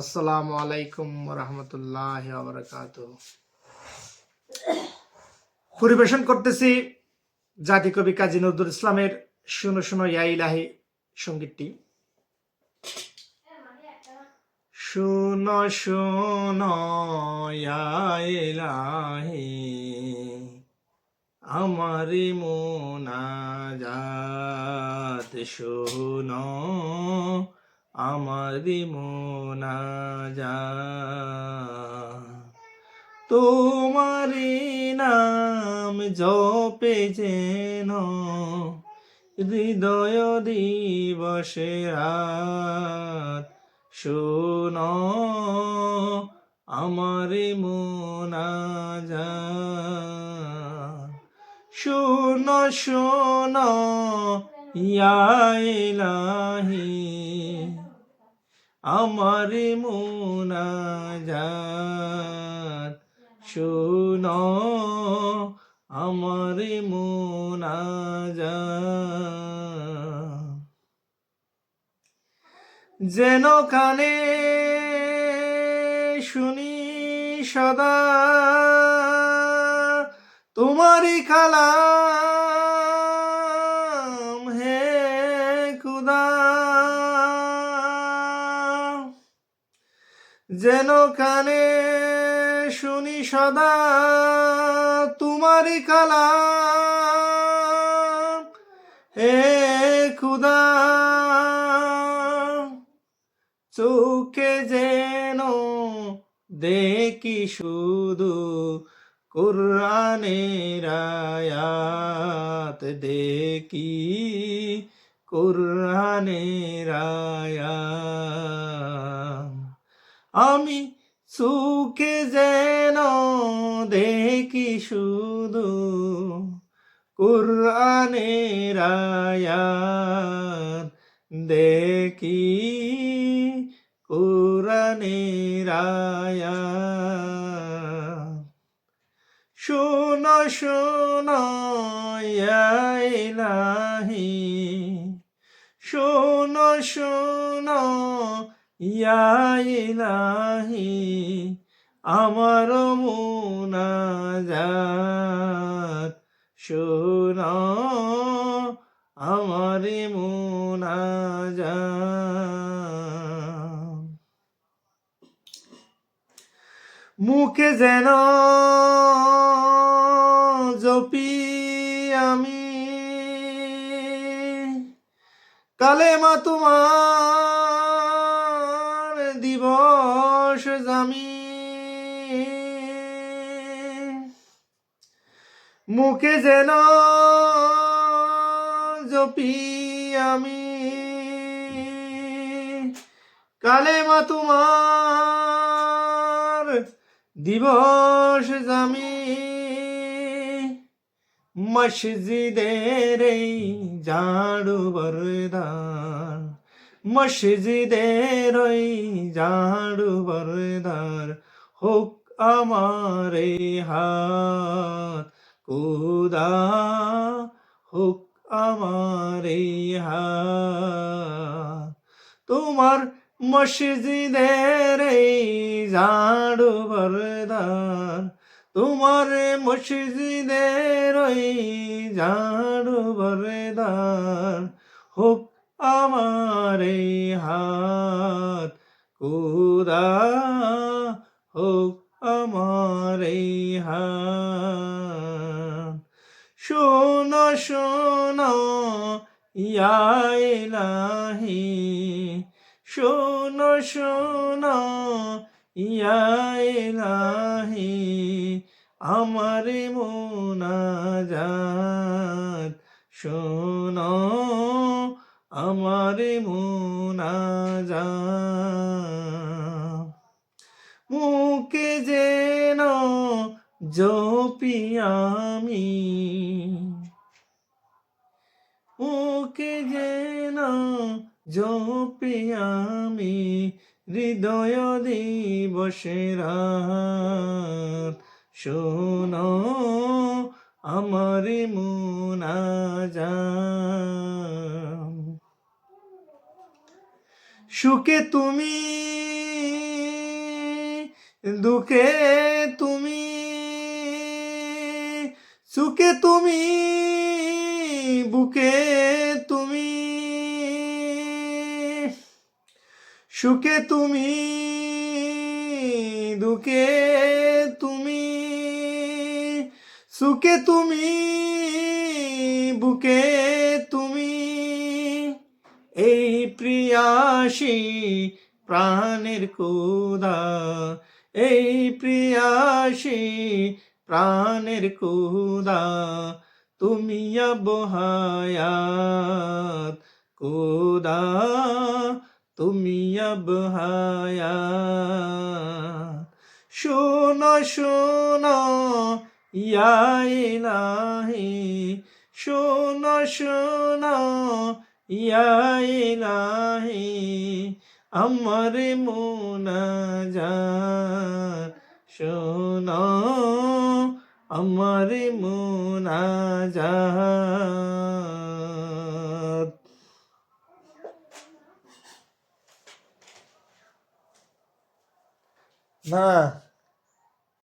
আসসালামু আলাইকুম রহমতুল্লাহ আবরকাত পরিবেশন করতেছি জাতি কবি কাজী নজরুল ইসলামের শুনো শুনো ইয়া ইলাহি সঙ্গীতটি। শুনো শুনো ইলাহি, আমারি মোনাজাত শুনো। আমারি মোনাজাত তোমারি নাম জপে যেন হৃদয় দিবসে রাত। শুন আমারি মোনাজাত শুন শুন, ইয়া আমার মোনাজাত। শুন আমার মোনাজাত। যেন কানে শুনি সদা তোমারই কালাম যেন কানে শুনি সদা তোমারই কালাম। হে খুদা, চোখে যেন দেখি শুধু কোরআনের আয়াত। দেখি কোরআনের আয়াত। আমি সুখে যেন দেখি শুধু কোরআনের আয়াত। দেখি কোরআনের আয়াত। শোনো শোনো শোনো শোনো ইয়া ইলাহি আমার মুনাজাত শোনো আমার মুনাজাত মুখে যেন জপি আমি কালেমা তোমার জামি। মুখে যেন জপি আমি। কালেমা তোমার দিবস জামি। মসজিদের ঝাড়ু বরদার মসজিদের ওই ঝাড়ু বরদার হোক আমার হাত, কুদা হোক আমার হাত। তোমার মসজিদের এই ঝাড়ু বরদার, তোমার মসজিদের ওই ঝাড়ু বরদার হোক আমার এই হাত কুদা হোক আমার হাত। শোনো শোনো ইয়া ইলাহি শোনো শোনো ইয়া ইলাহি আমার মোনাজাত। শোনো আমার মোনাজাত মুখে যেন জপি আমি। মুখে যেন জপি আমি। হৃদয় দিবসে রাত। শোনো, আমার মুনাজাত সুখে তুমি, দুঃখে তুমি, সুখে তুমি, বুকে তুমি, সুখে তুমি, দুঃখে তুমি, সুখে তুমি, বুকে তুমি। এই প্রিয়াসী প্রাণের কুদা এই প্রিয়াসী প্রাণের কুদা তুমি বহায়াত কুদা তুমি বহায়াত শোনো শোনো, ইয়া ইলাহি, শোনো শোনো ইয়া ইলাহি আমার মোনাজাত শোনো আমার মোনাজাত। না